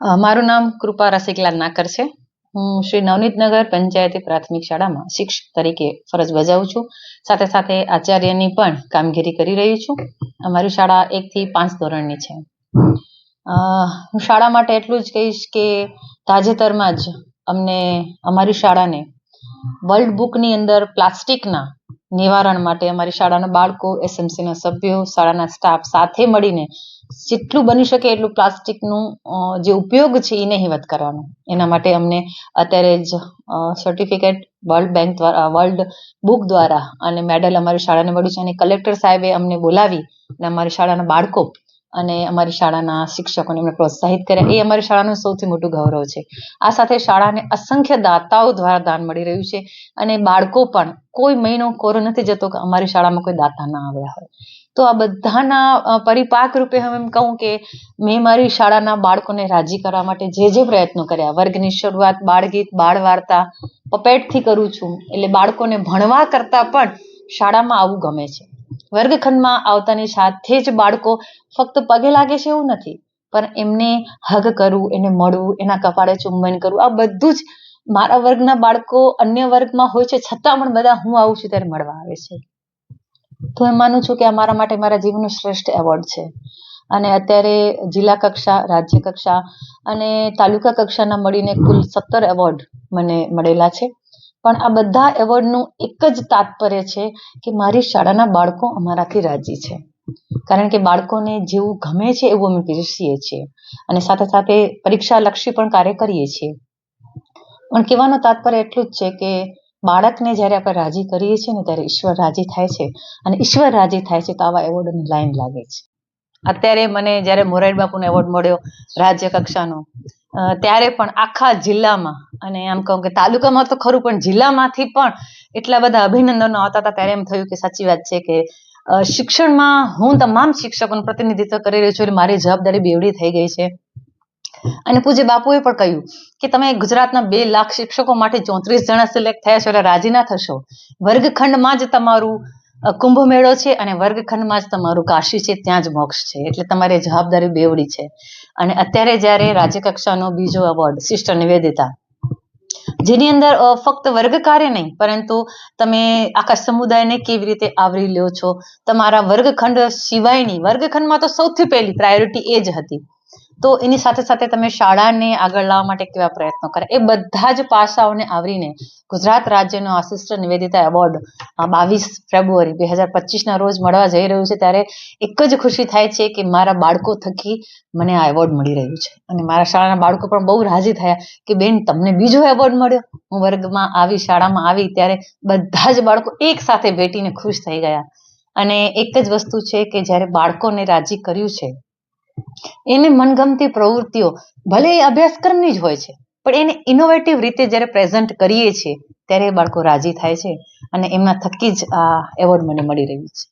મારું નામ કૃપા રસિકલાલ નાકર છે. હું શ્રી નવનીતનગર પંચાયતી પ્રાથમિક શાળામાં શિક્ષક તરીકે ફરજ બજાવું છું. સાથે સાથે આચાર્યની પણ કામગીરી કરી રહી છું. અમારી શાળા એકથી પાંચ ધોરણની છે. હું શાળા માટે એટલું જ કહીશ કે તાજેતરમાં જ અમને અમારી શાળાને વર્લ્ડ બુકની અંદર પ્લાસ્ટિકના નિવારણ માટે અમારી શાળાના બાળકો એસએમસીના સભ્યો, શાળાના સ્ટાફ સાથે મળીને જેટલું બની શકે એટલું પ્લાસ્ટિકનું જે ઉપયોગ છે એ નહીવત કરવાનો. એના માટે અમને અત્યારે જ સર્ટિફિકેટ વર્લ્ડ બેંક દ્વારા વર્લ્ડ બુક દ્વારા અને મેડલ અમારી શાળાને મળ્યું છે અને કલેક્ટર સાહેબે અમને બોલાવી અને અમારી શાળાના બાળકો અને અમારી શાળાના શિક્ષકોને એમણે પ્રોત્સાહિત કર્યા. એ અમારી શાળાનું સૌથી મોટું ગૌરવ છે. આ સાથે શાળાને અસંખ્ય દાતાઓ દ્વારા દાન મળી રહ્યું છે અને બાળકો પણ કોઈ મહિનો કોરો નથી જતો કે અમારી શાળામાં કોઈ દાતા ના આવ્યા હોય. તો આ બધાના પરિપાક રૂપે હું એમ કહું કે મેં મારી શાળાના બાળકોને રાજી કરવા માટે જે જે પ્રયત્નો કર્યા. વર્ગની શરૂઆત, બાળગીત, બાળ વાર્તા, પપેટથી કરું છું. એટલે બાળકોને ભણવા કરતાં પણ શાળામાં આવવું ગમે છે. વર્ગખંડમાં આવતાની સાથે જ બાળકો ફક્ત પગે લાગે છે એવું નથી, પણ એમને હગ કરવું, એને મળવું, એના કપાળે ચુંબન કરવું, આ બધું જ મારા વર્ગના બાળકો અન્ય વર્ગમાં હોય છે, છતાં પણ બધા હું આવું છું ત્યારે મળવા આવે છે. તો એમ માનું છું કે આ મારા માટે મારા જીવનનો શ્રેષ્ઠ એવોર્ડ છે. અને અત્યારે જિલ્લા કક્ષા, રાજ્ય કક્ષા અને તાલુકા કક્ષાના મળીને કુલ સત્તર એવોર્ડ મને મળેલા છે. પણ આ બધા એવોર્ડનું એક જ તાત્પર્ય છે કે મારી શાળાના બાળકો અમારાથી રાજી છે. કારણ કે બાળકોને જેવું ગમે છે એવું અમે પીરસીએ છીએ. અને સાથે સાથે પરીક્ષાલક્ષી પણ કાર્ય કરીએ છીએ. પણ કહેવાનો તાત્પર્ય એટલું જ છે કે બાળકને જ્યારે આપણે રાજી કરીએ છીએ ને ત્યારે ઈશ્વર રાજી થાય છે. અને ઈશ્વર રાજી થાય છે તો આવા એવોર્ડની લાઈન લાગે છે. અત્યારે મને જ્યારે મોરારી બાપુનો એવોર્ડ મળ્યો રાજ્ય કક્ષાનો ત્યારે પણ આખા જિલ્લામાં, અને આમ કહું કે તાલુકામાં તો ખરું, પણ જિલ્લામાંથી પણ એટલા બધા અભિનંદનો આવતા હતા, ત્યારે એમ થયું કે સાચી વાત છે કે શિક્ષણમાં હું તમામ શિક્ષકોનું પ્રતિનિધિત્વ કરી રહી છું, એટલે મારી જવાબદારી બેવડી થઈ ગઈ છે. અને પૂજ્ય બાપુએ પણ કહ્યું કે તમે ગુજરાતના બે લાખ શિક્ષકો માટે ચોત્રીસ જણા સિલેક્ટ થયા છો, એટલે રાજી ના થશો. વર્ગખંડમાં જ તમારું કુંભ મેળો છે અને વર્ગખંડમાં જ તમારું કાશી છે, ત્યાં જ મોક્ષ છે. એટલે તમારી જવાબદારી બેવડી છે. અને અત્યારે જ્યારે રાજ્યકક્ષાનો બીજો એવોર્ડ સિસ્ટર નિવેદિતા, જેની અંદર ફક્ત વર્ગ કાર્ય નહીં, પરંતુ તમે આખા સમુદાયને કેવી રીતે આવરી લ્યો છો? તમારા વર્ગખંડ સિવાયની, વર્ગખંડમાં તો સૌથી પહેલી પ્રાયોરિટી એ જ હતી. તો એની સાથે સાથે તમે શાળાને આગળ લાવવા માટે કેવા પ્રયત્નો કર્યા એ બધા જ પાસાઓને આવરીને ગુજરાત રાજ્યનો આસિસ્ટ નિવેદિતા એવોર્ડ બાવીસ ફેબ્રુઆરી બે હજાર પચીસના રોજ મળવા જઈ રહ્યું છે, ત્યારે એક જ ખુશી થાય છે કે મારા બાળકો થકી મને આ એવોર્ડ મળી રહ્યું છે. અને મારા શાળાના બાળકો પણ બહુ રાજી થયા કે, બેન, તમને બીજો એવોર્ડ મળ્યો? હું વર્ગમાં આવી, શાળામાં આવી, ત્યારે બધા જ બાળકો એક સાથે ભેટીને ખુશ થઈ ગયા. અને એક જ વસ્તુ છે કે જ્યારે બાળકોને રાજી કર્યું છે એને મનગમતી પ્રવૃત્તિઓ ભલે એ અભ્યાસક્રમની જ હોય છે, પણ એને ઇનોવેટિવ રીતે જ્યારે પ્રેઝન્ટ કરીએ છીએ, ત્યારે એ બાળકો રાજી થાય છે અને એમના થકી જ આ એવોર્ડ મને મળી રહ્યું છે.